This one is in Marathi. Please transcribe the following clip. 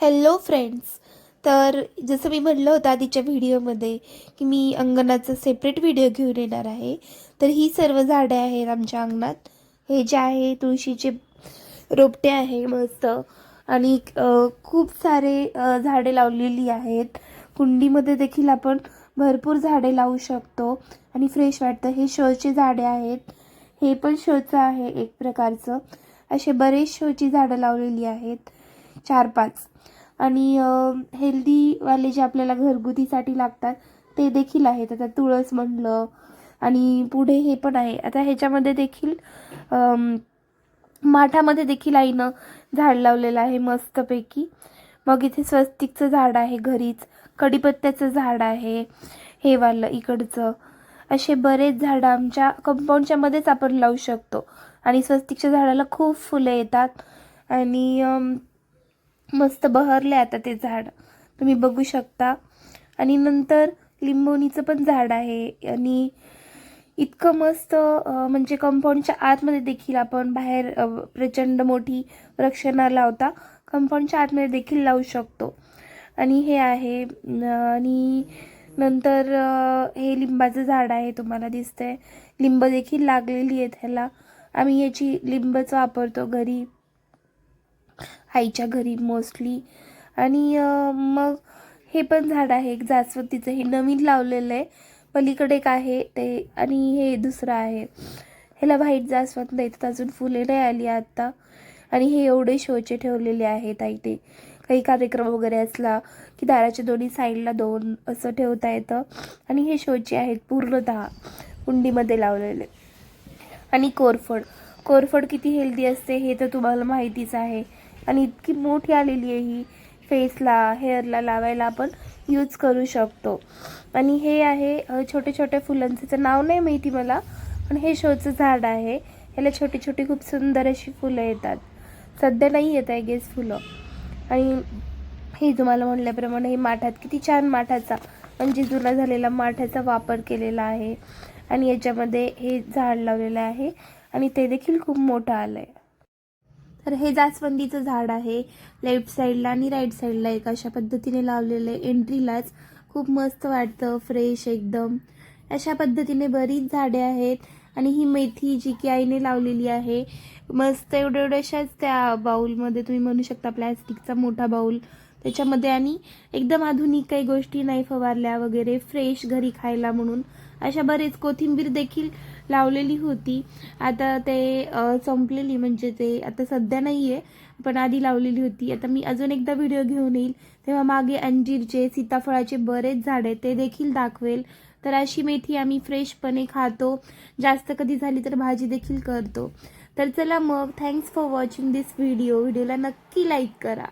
हॅलो फ्रेंड्स तर जसं मी म्हणलं होतं आधीच्या व्हिडिओमध्ये की मी अंगणाचा सेपरेट व्हिडिओ घेऊन येणार आहे. तर ही सर्व झाडे आहेत आमच्या अंगणात. हे जे आहे तुळशीचे रोपटे आहे मस्त. आणि खूप सारे झाडे लावलेली आहेत. कुंडीमध्ये देखील आपण भरपूर झाडे लावू शकतो. आणि फ्रेश वाटतं. हे शोचे झाडे आहेत. हे पण शोचं आहे एक प्रकारचं. असे बरेच शोची झाडं लावलेली आहेत. चार पाच आणि हेल्दीवाले जे आपल्याला घरगुतीसाठी लागतात ते देखील आहेत. आता तुळस म्हणलं आणि पुढे हे पण आहे. आता ह्याच्यामध्ये देखील माठामध्ये देखील आईनं झाड लावलेलं आहे मस्तपैकी. मग इथे स्वस्तिकचं झाड आहे घरीच. कडीपत्त्याचं झाड आहे. हे वालं इकडचं. असे बरेच झाडं आमच्या कंपाऊंडच्या मध्येच आपण लावू शकतो. आणि स्वस्तिकच्या झाडाला खूप फुलं येतात. आणि मस्त बहरले आता ते झाड. तुम्ही बघू शकता. आणि नंतर लिंबोणीचं पण झाड आहे. आणि इतकं मस्त म्हणजे कंपाऊंडच्या आतमध्ये देखील आपण बाहेर प्रचंड मोठी वृक्ष न लावता कंपाऊंडच्या आतमध्ये देखील लावू शकतो. आणि हे आहे आणि नंतर हे लिंबाचं झाड आहे तुम्हाला दिसतंय. लिंब देखील लागलेली आहेत ह्याला. आम्ही याची लिंबच वापरतो घरी. आईच्या घरी मोस्टली आणि मग हे पण झाड आहे एक जास्वंदीचं हे नवीन लावलेलं आहे. पलीकडे एक आहे ते आणि हे दुसरं आहे. ह्याला व्हाईट जास्वंद येतात अजून फुले नाही आली आता. आणि हे एवढे शोचे ठेवलेले आहेत आई ते. काही कार्यक्रम वगैरे असला की दाराच्या दोन्ही साईडला दोन असं ठेवता येतं. आणि हे शोचे आहेत पूर्णतः कुंडीमध्ये लावलेले. आणि कोरफड. कोरफड किती हेल्दी असते हे तर तुम्हाला माहितीच आहे. आणि इतकी मोठी आलेली आहे ही फेसला हेअरला लावायला आपण यूज करू शकतो. आणि हे आहे छोटे छोटे फुलांचं. नाव नाही माहिती मला पण हे शोचं झाड आहे. ह्याला छोटी छोटी खूप सुंदर अशी फुलं येतात. सध्या नाही येत आहे गेस फुलं. आणि हे तुम्हाला म्हणल्याप्रमाणे हे माठात किती छान माठाचा म्हणजे जुना झालेला माठाचा वापर केलेला आहे. आणि याच्यामध्ये हे झाड लावलेलं आहे. आणि ते देखील खूप मोठं आलं आहे तर हे जास्वंदीचं झाड आहे. लेफ्ट साईडला आणि राईट साईडला एक अशा पद्धतीने लावलेलं आहे. एंट्रीलाच खूप मस्त वाटतं फ्रेश एकदम. अशा पद्धतीने बरीच झाडे आहेत आणि ही मेथी जी की आईने लावलेली आहे मस्त एवढ्या एवढ्याशाच त्या बाऊलमध्ये तुम्ही म्हणू शकता प्लॅस्टिकचा मोठा बाऊल. त्याच्यामध्ये आणि एकदम आधुनिक काही गोष्टी नाही फवारल्या वगैरे फ्रेश घरी खायला म्हणून. अशा बरेच कोथिंबीर देखील लावलेली होती. आता ते संपलेली म्हणजे ते आता सध्या नाही आहे पण आधी लावलेली होती. आता मी अजून एकदा व्हिडिओ घेऊन येईल. तेव्हा मागे अंजीरचे सीताफळाचे बरेच झाड आहेत ते देखील दाखवेल. तर अशी मेथी आम्ही फ्रेशपणे खातो. जास्त कधी झाली तर भाजी देखील करतो. तर चला मग thanks for watching this video व्हिडिओला नक्की लाईक करा.